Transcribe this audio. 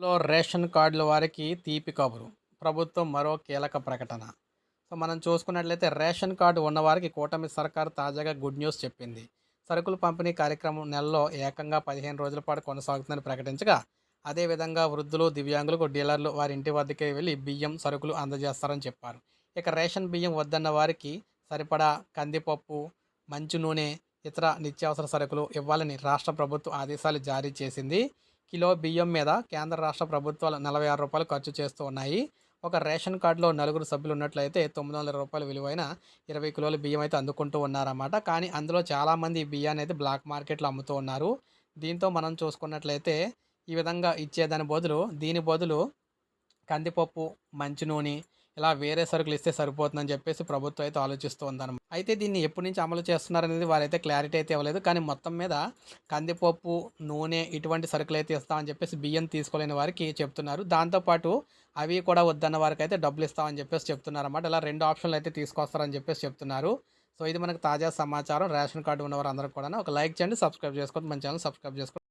లో రేషన్ కార్డుల వారికి తీపి కబురు. ప్రభుత్వం మరో కీలక ప్రకటన. సో మనం చూసుకున్నట్లయితే రేషన్ కార్డు ఉన్నవారికి కూటమి సర్కార్ తాజాగా గుడ్ న్యూస్ చెప్పింది. సరుకులు పంపిణీ కార్యక్రమం నెలలో ఏకంగా పదిహేను రోజుల పాటు కొనసాగుతుందని ప్రకటించగా అదేవిధంగా వృద్ధులు దివ్యాంగులకు డీలర్లు వారి ఇంటి వద్దకే వెళ్ళి బియ్యం సరుకులు అందజేస్తారని చెప్పారు. ఇక రేషన్ బియ్యం వద్దన్న వారికి సరిపడా కందిపప్పు మంచి నూనె ఇతర నిత్యావసర సరుకులు ఇవ్వాలని రాష్ట్ర ప్రభుత్వం ఆదేశాలు జారీ చేసింది. కిలో బియ్యం మీద కేంద్ర రాష్ట్ర ప్రభుత్వాలు నలభై ఆరు రూపాయలు ఖర్చు చేస్తూ ఉన్నాయి. ఒక రేషన్ కార్డులో నలుగురు సభ్యులు ఉన్నట్లయితే తొమ్మిది వందల రూపాయల విలువైన ఇరవై కిలోల బియ్యం అయితే అందుకుంటూ ఉన్నారన్నమాట. కానీ అందులో చాలామంది ఈ బియ్యాన్ని అయితే బ్లాక్ మార్కెట్లో అమ్ముతూ ఉన్నారు. దీంతో మనం చూసుకున్నట్లయితే ఈ విధంగా ఇచ్చేదాని బదులు దీని బదులు కందిపప్పు మంచి నూనె ఇలా వేరే సరుకులు ఇస్తే సరిపోతుందని చెప్పేసి ప్రభుత్వం అయితే ఆలోచిస్తూ అయితే దీన్ని ఎప్పటి నుంచి అమలు చేస్తున్నారనేది వారైతే క్లారిటీ అయితే ఇవ్వలేదు. కానీ మొత్తం మీద కందిపప్పు నూనె ఇటువంటి సరుకులు అయితే ఇస్తామని చెప్పేసి బియ్యం తీసుకోలేని వారికి చెప్తున్నారు. దాంతోపాటు అవి కూడా వద్దన్న వారికి అయితే డబ్బులు ఇస్తామని చెప్పేసి చెప్తున్నారు అన్నమాట ఇలా రెండు ఆప్షన్లు అయితే తీసుకొస్తారని చెప్పేసి చెప్తున్నారు. సో ఇది మనకు తాజా సమాచారం. రేషన్ కార్డు ఉన్నవారు అందరూ కూడా ఒక లైక్ చేయండి సబ్స్క్రైబ్ చేసుకోండి మన ఛానల్ సబ్స్క్రైబ్ చేసుకోండి.